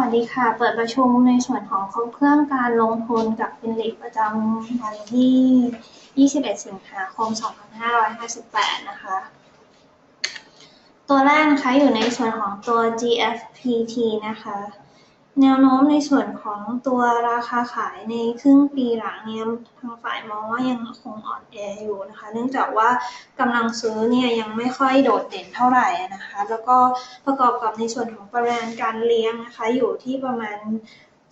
วัสดีค่ะ เปิดประชุมในส่วนของเครื่องการลงทุนกับฟินลิปประจำวันที่ 21 สิงหาคม 2558 นะคะ ตัวแรกนะคะอยู่ในส่วนของตัว GFPT นะคะ แนวโน้มในส่วนของตัวราคาขายในครึ่งปีหลังเนี่ยทางฝ่ายมองว่ายังคงอ่อนแออยู่นะคะ เนื่องจากว่ากำลังซื้อเนี่ยยังไม่ค่อยโดดเด่นเท่าไหร่นะคะ แล้วก็ประกอบกับในส่วนของปริมาณการเลี้ยงนะคะ อยู่ที่ประมาณ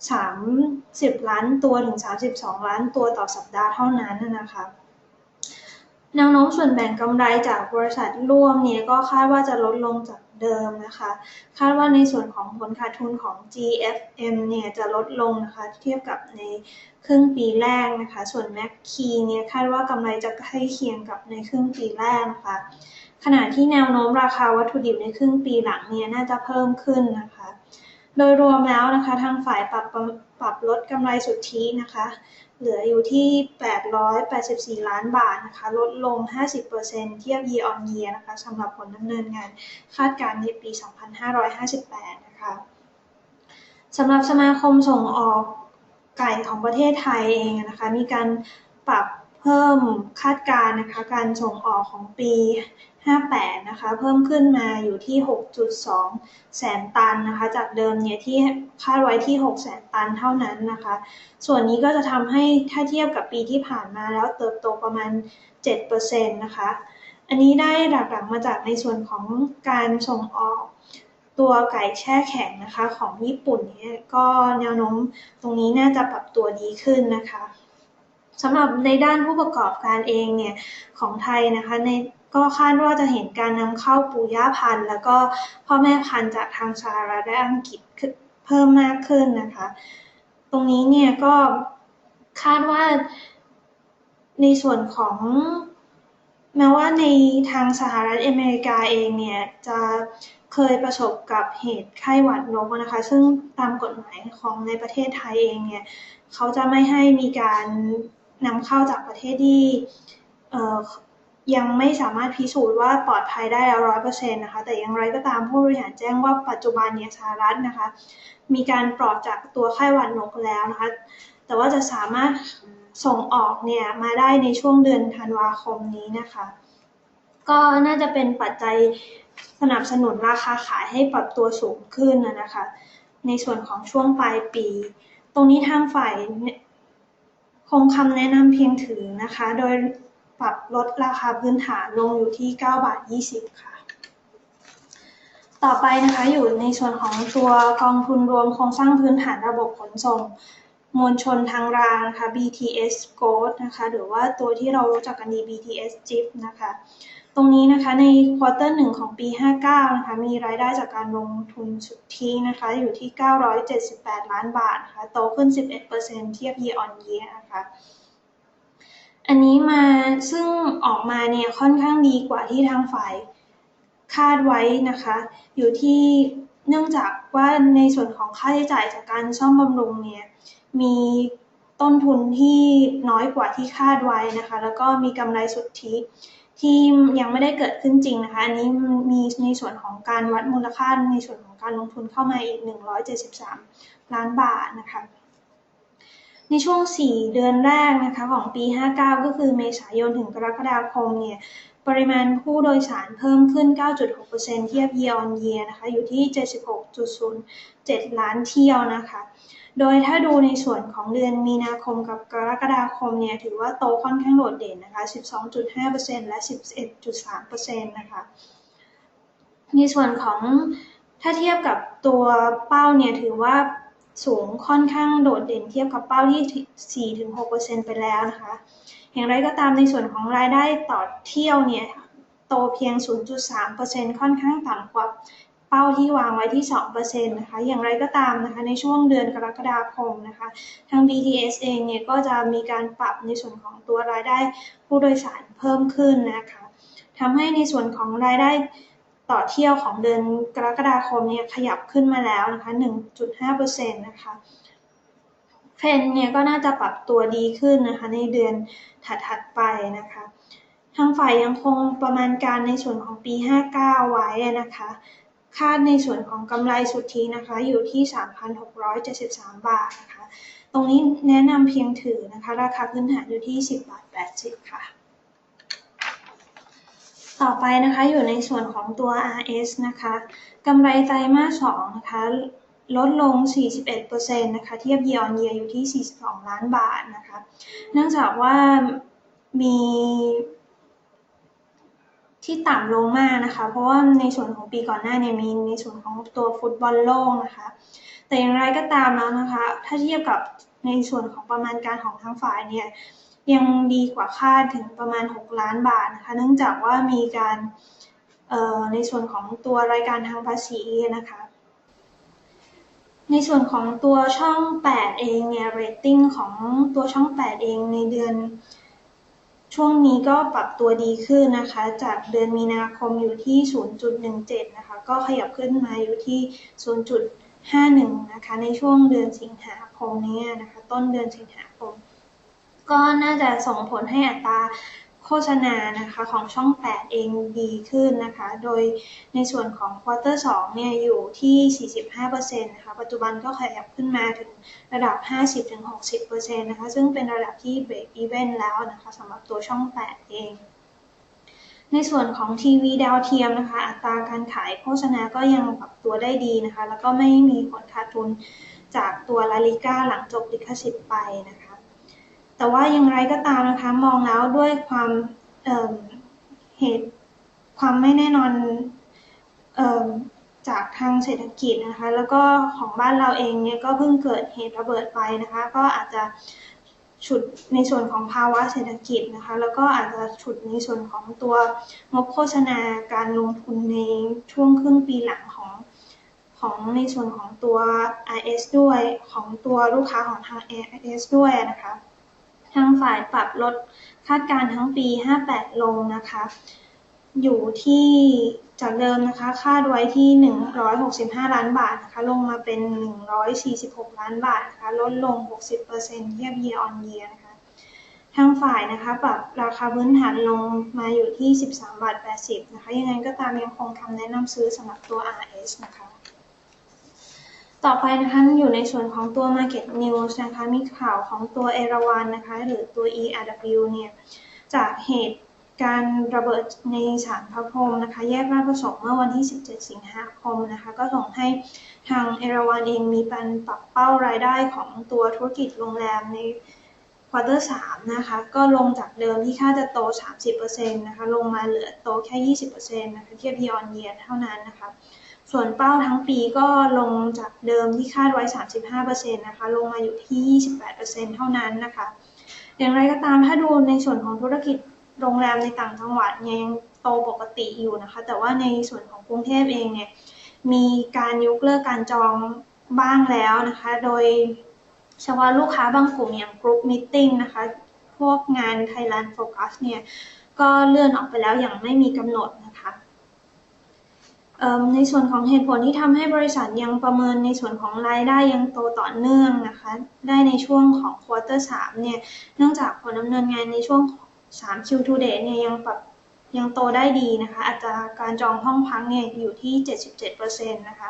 30 ล้านตัวถึง 32 ล้านตัวต่อสัปดาห์เท่านั้นนะคะแนวโน้มส่วนแบ่งกำไรจากบริษัทร่วมเนี่ยก็คาดว่าจะลดลงจาก เดิมนะคะ คาดว่าในส่วนของผลขาดทุนของ GFM เนี่ยจะลดลงนะคะ เทียบกับในครึ่งปีแรกนะคะ ส่วน m a c k e y เนี่ยคาดว่ากำไรจะใกล้เคียงกับในครึ่งปีแรกนะคะ ขณะที่แนวโน้มราคาวัตถุดิบในครึ่งปีหลังเนี่ยน่าจะเพิ่มขึ้นนะคะ โดยรวมแล้วนะคะทางฝ่ายปรับปรับลดกำไรสุทธินะคะ เหลืออยู่ที่ 884 ล้านบาทนะคะ ลดลง 50%เทียบ year on year นะคะสำหรับผลดำเนินงานคาดการณ์ในปี 2558 นะคะสำหรับสมาคมส่งออกไก่ของประเทศไทยเองนะคะ มีการปรับเพิ่มคาดการณ์นะคะ การส่งออกของปี 58 นะคะ เพิ่มขึ้นมาอยู่ที่ 6.2 แสนตันนะคะ จากเดิมเนี่ยที่คาดไว้ที่ 6 แสนตันเท่านั้นนะคะ ส่วนนี้ก็จะทำให้ถ้าเทียบกับปีที่ผ่านมาแล้วเติบโตประมาณ 7%นะคะ อันนี้ได้หลักๆมาจากในส่วนของการส่งออกตัวไก่แช่แข็งนะคะของญี่ปุ่นเนี่ยก็แนวโน้มตรงนี้น่าจะปรับตัวดีขึ้นนะคะสำหรับในด้านผู้ประกอบการเองเนี่ยของไทยนะคะใน ก็คาดว่าจะเห็นการนำเข้าปูย่าพันธุ์ แล้วก็พ่อแม่พันธุ์จากทางสหรัฐและอังกฤษเพิ่มมากขึ้นนะคะ ตรงนี้เนี่ยก็คาดว่าในส่วนของแม้ว่าในทางสหรัฐอเมริกาเองเนี่ยจะเคยประสบกับเหตุไข้หวัดนกนะคะ ซึ่งตามกฎหมายของในประเทศไทยเองเนี่ยเขาจะไม่ให้มีการนำเข้าจากประเทศที่ ยังไม่สามารถพิสูจน์ว่าปลอดภัยได้แล้วร้อยเปอร์เซ็นต์นะคะ แต่อย่างไรก็ตามผู้บริหารแจ้งว่าปัจจุบันเนี่ยสหรัฐนะคะ มีการปลอดจากตัวไข้หวัดนกแล้วนะคะ แต่ว่าจะสามารถส่งออกเนี่ยมาได้ในช่วงเดือนธันวาคมนี้นะคะ ก็น่าจะเป็นปัจจัยสนับสนุนราคาขายให้ปรับตัวสูงขึ้นนะคะ ในส่วนของช่วงปลายปี ตรงนี้ทางฝ่ายคงคำแนะนำเพียงถือนะคะ โดย ปรับลดราคาพื้นฐานลงอยู่ที่ 9 บาท 20 ค่ะ ต่อไปนะคะอยู่ในส่วนของตัวกองทุนรวมโครงสร้างพื้นฐานระบบขนส่งมวลชนทางรางนะคะ BTS Gold นะคะหรือว่าตัวที่เรารู้จักกันดี BTS JIP นะคะตรงนี้นะคะในควอเตอร์หนึ่งของปี 59 นะคะมีรายได้จากการลงทุนสุทธินะคะอยู่ที่ 978 ล้านบาทนะคะโตขึ้น 11%เทียบ year on year นะคะ อันนี้มาซึ่งออกมาเนี่ยค่อนข้างดีกว่าที่ทางฝ่ายคาดไว้นะคะ อยู่ที่เนื่องจากว่าในส่วนของค่าใช้จ่ายจากการซ่อมบำรุงเนี่ยมีต้นทุนที่น้อยกว่าที่คาดไว้นะคะ แล้วก็มีกำไรสุทธิที่ยังไม่ได้เกิดขึ้นจริงนะคะ อันนี้มีในส่วนของการวัดมูลค่าในส่วนของการลงทุนเข้ามาอีก 173 ล้านบาทนะคะ ในช่วง 4 เดือนแรกนะคะของปี 59 ก็คือเมษายนถึงกรกฎาคมเนี่ยปริมาณผู้โดยสารเพิ่มขึ้น 9.6%เทียบ year on year นะคะ อยู่ที่ 76.07 ล้านเที่ยวนะคะ โดยถ้าดูในส่วนของเดือนมีนาคมกับกรกฎาคมเนี่ย ถือว่าโตค่อนข้างโดดเด่นนะคะ 12.5%และ 11.3%นะคะ ในส่วนของถ้าเทียบกับตัวเป้าเนี่ย ถือว่า สูงค่อนข้างโดดเด่นเทียบกับเป้าที่ 4-6%ไปแล้วนะคะ อย่างไรก็ตามในส่วนของรายได้ต่อเที่ยวเนี่ยโตเพียง 0.3%ค่อนข้างต่ำกว่าเป้าที่วางไว้ที่ 2%นะคะ อย่างไรก็ตามนะคะ ในช่วงเดือนกรกฎาคมนะคะ ทาง BTS เองเนี่ยก็จะมีการปรับในส่วนของตัวรายได้ผู้โดยสารเพิ่มขึ้นนะคะ ทำให้ในส่วนของรายได้ ต่อเที่ยวของเดือนกรกฎาคมเนี่ยขยับขึ้นมาแล้วนะคะ 1.5%นะคะ เทรนเนี่ยก็น่าจะปรับตัวดีขึ้นนะคะ ในเดือนถัดๆไปนะคะ ทางฝ่ายยังคงประมาณการในส่วนของปี 59 ไว้นะคะ คาดในส่วนของกำไรสุทธินะคะ อยู่ที่ 3,673 บาทนะคะ ตรงนี้แนะนำเพียงถือนะคะ ราคาพื้นฐานอยู่ที่ 10บาท80 ค่ะ ต่อไปนะคะอยู่ในส่วนของตัว RS นะคะกำไรไตรมาส2นะคะลดลง 41%นะคะเทียบ year on year อยู่ที่ 42 ล้านบาทนะคะเนื่องจากว่ามีที่ต่ำลงมากนะคะ เพราะว่าในส่วนของปีก่อนหน้าเนี่ยมีในส่วนของตัวฟุตบอลโลกนะคะ แต่อย่างไรก็ตามแล้วนะคะ ถ้าเทียบกับในส่วนของประมาณการของทางฝ่ายเนี่ย ยังดีกว่าคาดถึงประมาณ 6 ล้านบาทนะคะ เนื่องจากว่ามีการในส่วนของตัวรายการทางภาษีนะคะ ในส่วนของตัวช่อง 8 เองเนี่ยเรตติ้งของตัวช่อง 8 เองในเดือนช่วงนี้ก็ปรับตัวดีขึ้นนะคะ จากเดือนมีนาคมอยู่ที่ 0.17 นะคะ ก็ขยับขึ้นมาอยู่ที่ 0.51 นะคะ ในช่วงเดือนสิงหาคมนี้นะคะ ต้นเดือนสิงหาคม ก็น่าจะส่งผลให้อัตราโฆษณานะคะของช่อง 8 เองดีขึ้นนะคะ โดยในส่วนของควอเตอร์ 2 เนี่ยอยู่ที่ 45%นะคะ ปัจจุบันก็ขยับขึ้นมาถึงระดับ 50-60%นะคะ ซึ่งเป็นระดับที่ break even แล้วนะคะสำหรับตัวช่อง 8 เอง ในส่วนของทีวีดาวเทียมนะคะ อัตราการขายโฆษณาก็ยังปรับตัวได้ดีนะคะ แล้วก็ไม่มีผลขาดทุนจากตัวลาลิก้าหลังจบลิขสิทธิ์ไปนะคะ แต่ว่าอย่างไรก็ตามนะคะ มองแล้วด้วยความเเหตุความไม่แน่นอนจากทางเศรษฐกิจนะคะ แล้วก็ของบ้านเราเองเนี่ยก็เพิ่งเกิดเหตุระเบิดไปนะคะ ก็อาจจะฉุดในส่วนของภาวะเศรษฐกิจนะคะ แล้วก็อาจจะฉุดในส่วนของตัวงบโฆษณาการลงทุนในช่วงครึ่งปีหลังของของในส่วนของตัว RS ด้วยของตัวลูกค้าของทาง RS ด้วยนะคะ ทางฝ่ายปรับลดคาดการทั้งปี 58 ลงนะคะ อยู่ที่จากเดิมนะคะคาดไว้ที่ 165 ล้านบาทนะคะ ลงมาเป็น 146 ล้านบาทนะคะ ลดลง 60%เทียบ year on year นะคะ ทางฝ่ายนะคะปรับราคาพื้นฐานลงมาอยู่ที่ 13 บาท 80 นะคะ ยังไงก็ตามยังคงคำแนะนำซื้อสำหรับตัว RS นะคะ ต่อไปนะคะอยู่ในส่วนของตัว Market News นะคะมีข่าวของตัวเอราวันนะคะหรือตัว ERW เนี่ยจากเหตุการระเบิดในสารพระพรหมนะคะ แยกราชประสงค์เมื่อวันที่ 17 สิงหาคมนะคะ ก็ส่งให้ทางเอราวันเองมีการปรับเป้ารายได้ของตัวธุรกิจโรงแรมในควอเตอร์3นะคะ ก็ลงจากเดิมที่คาดจะโต 30%นะคะ ลงมาเหลือโตแค่ 20%นะคะเทียบ year on year เท่านั้นนะคะ ส่วนเป้าทั้งปีก็ลงจากเดิมที่คาดไว้ 35%นะคะ ลงมาอยู่ที่ 28%เท่านั้นนะคะ อย่างไรก็ตามถ้าดูในส่วนของธุรกิจโรงแรมในต่างจังหวัดยังโตปกติอยู่นะคะ แต่ว่าในส่วนของกรุงเทพเองเนี่ยมีการยกเลิกการจองบ้างแล้วนะคะ โดยเฉพาะลูกค้าบางกลุ่มอย่างกรุ๊ปมิ팅นะคะ พวกงาน Thailand Focus เนี่ยก็เลื่อนออกไปแล้วอย่างไม่มีกำหนดนะคะ ในส่วนของเหตุผลที่ทำให้บริษัทยังประเมินในส่วนของรายได้ยังโตต่อเนื่องนะคะ ได้ในช่วงของควอเตอร์สามเนี่ย เนื่องจากผลดำเนินงานในช่วง3 Q2 date เนี่ยยังปรับยังโตได้ดีนะคะ อัตราการจองห้องพักเนี่ยอยู่ที่ 77%นะคะ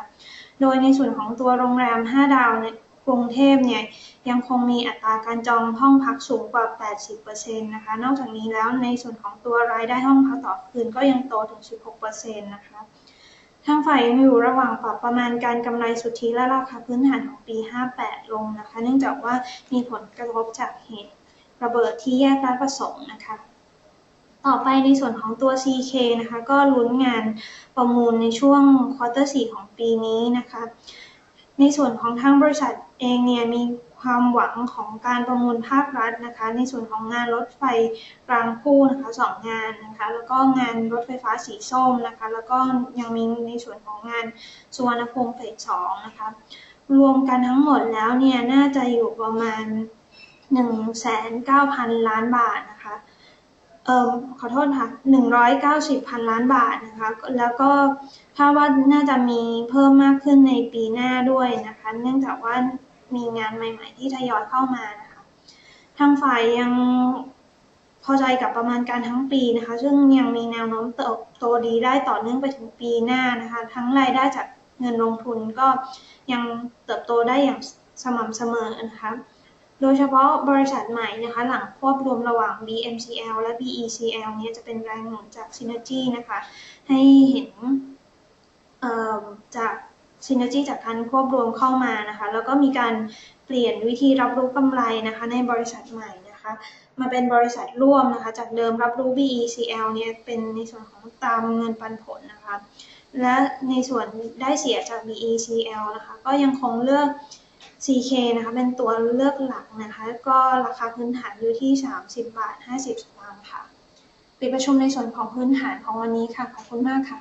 โดยในส่วนของตัวโรงแรม 5 ดาวในกรุงเทพเนี่ยยังคงมีอัตราการจองห้องพักสูงกว่า 80%นะคะ นอกจากนี้แล้วในส่วนของตัวรายได้ห้องพักต่อคืนก็ยังโตถึง 16%นะคะ ทางฝ่ายยังอยู่ระหว่างปรับประมาณการกำไรสุทธิและราคาพื้นฐานของปี 58 ลงนะคะ เนื่องจากว่ามีผลกระทบจากเหตุระเบิดที่แยกราชประสงค์นะคะ ต่อไปในส่วนของตัว CK นะคะ ก็ลุ้นงานประมูลในช่วงควอเตอร์4ของปีนี้นะคะ ในส่วนของทางบริษัทเองเนี่ยมี ความหวังของการประมูลภาครัฐนะคะ ในส่วนของงานรถไฟรางคู่นะคะสองงานนะคะ แล้วก็งานรถไฟฟ้าสีส้มนะคะ แล้วก็ยังมีในส่วนของงานสุวรรณภูมิเฟสสองนะคะ รวมกันทั้งหมดแล้วเนี่ยน่าจะอยู่ประมาณ 1,900ล้านบาทนะคะเอ่อขอโทษค่ะ190พันล้านบาทนะคะ แล้วก็ถ้าว่าน่าจะมีเพิ่มมากขึ้นในปีหน้าด้วยนะคะ เนื่องจากว่า มีงานใหม่ๆ ที่ทยอยเข้ามานะคะ ทางฝ่ายยังพอใจกับประมาณการทั้งปีนะคะ ซึ่งยังมีแนวโน้มเติบโตดีได้ต่อเนื่องไปถึงปีหน้านะคะ ทั้งรายได้จากเงินลงทุนก็ยังเติบโตได้อย่างสม่ำเสมอนะคะ โดยเฉพาะบริษัทใหม่นะคะ หลังควบรวมระหว่าง BMCL และ BECL เนี่ยจะเป็นแรงหนุนจาก Synergy นะคะ ให้เห็นจาก เอ่อจาก Synergy จากการควบรวมเข้ามานะคะแล้วก็มีการเปลี่ยนวิธีรับรู้กำไรนะคะในบริษัทใหม่นะคะมาเป็นบริษัทร่วมนะคะจากเดิมรับรู้ BECL เนี่ยเป็นในส่วนของตามเงินปันผลนะคะและในส่วนได้เสียจาก BECL นะคะก็ยังคงเลือก CK นะคะเป็นตัวเลือกหลักนะคะก็ราคาพื้นฐานอยู่ที่ 30 บาท 50 สตางค์ค่ะ ปิดประชุมในส่วนของพื้นฐานของวันนี้ค่ะ ขอบคุณมากค่ะ